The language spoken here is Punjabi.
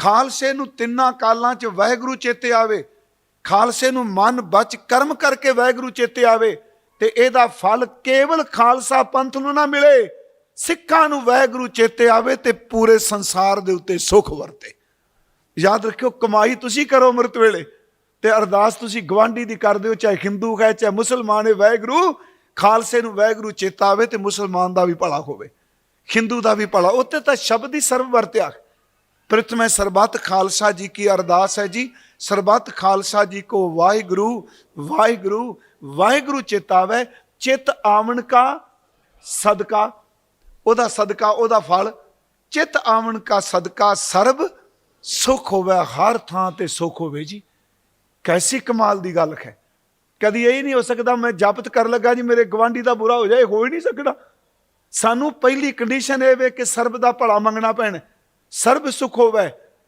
ਖਾਲਸੇ ਨੂੰ ਤਿੰਨਾਂ ਕਾਲਾਂ 'ਚ ਵਾਹਿਗੁਰੂ ਚੇਤੇ ਆਵੇ। ਖਾਲਸੇ ਨੂੰ ਮਨ ਬਚ ਕਰਮ ਕਰਕੇ ਵਾਹਿਗੁਰੂ ਚੇਤੇ ਆਵੇ ਤੇ ਇਹਦਾ ਫਲ ਕੇਵਲ ਖਾਲਸਾ ਪੰਥ ਨੂੰ ਨਾ ਮਿਲੇ, ਸਿੱਖਾਂ ਨੂੰ ਵਾਹਿਗੁਰੂ ਚੇਤੇ ਆਵੇ ਤੇ ਪੂਰੇ ਸੰਸਾਰ ਦੇ ਉੱਤੇ ਸੁਖ ਵਰਤੇ। ਯਾਦ ਰੱਖਿਓ, ਕਮਾਈ ਤੁਸੀਂ ਕਰੋ ਅੰਮ੍ਰਿਤ ਵੇਲੇ ਤੇ ਅਰਦਾਸ ਤੁਸੀਂ ਗਵਾਂਢੀ ਦੀ ਕਰਦੇ ਹੋ, ਚਾਹੇ ਹਿੰਦੂ ਹੈ, ਚਾਹੇ ਮੁਸਲਮਾਨ ਹੈ, ਵਾਹਿਗੁਰੂ, ਖਾਲਸੇ ਨੂੰ ਵਾਹਿਗੁਰੂ ਚੇਤਾ ਆਵੇ ਤੇ ਮੁਸਲਮਾਨ ਦਾ ਵੀ ਭਲਾ ਹੋਵੇ, ਹਿੰਦੂ ਦਾ ਵੀ ਭਲਾ। ਉੱਤੇ ਤਾਂ ਸ਼ਬਦ ਹੀ ਸਰਵ ਵਰਤਿਆ। ਪ੍ਰਥਮੇ ਸਰਬੱਤ ਖਾਲਸਾ ਜੀ ਕੀ ਅਰਦਾਸ ਹੈ ਜੀ। ਸਰਬੱਤ ਖਾਲਸਾ ਜੀ ਕੋ ਵਾਹਿਗੁਰੂ ਵਾਹਿਗੁਰੂ ਵਾਹਿਗੁਰੂ ਚੇਤਾਵੇ ਚਿਤ ਆਵਣ ਕਾ ਸਦਕਾ, ਉਹਦਾ ਸਦਕਾ, ਉਹਦਾ ਫਲ। ਚਿਤ ਆਵਣ ਕਾ ਸਦਕਾ ਸਰਬ, ਸੁਖ ਹੋਵੇ, ਹਰ ਥਾਂ ਤੇ ਸੁਖ ਹੋਵੇ ਜੀ। ਕੈਸੀ ਕਮਾਲ ਦੀ ਗੱਲ ਹੈ। ਕਦੀ ਇਹ ਨਹੀਂ ਹੋ ਸਕਦਾ ਮੈਂ ਜਪਤ ਕਰ ਲੱਗਾ ਜੀ, ਮੇਰੇ ਗਵਾਂਢੀ ਦਾ ਬੁਰਾ ਹੋ ਜਾਏ, ਹੋ ਹੀ ਨਹੀਂ ਸਕਦਾ। ਸਾਨੂੰ ਪਹਿਲੀ ਕੰਡੀਸ਼ਨ ਇਹ ਵੇ ਕਿ ਸਰਬ ਦਾ ਭਲਾ ਮੰਗਣਾ ਪੈਣਾ। ਸਰਬ ਸੁਖ ਹੋਵੇ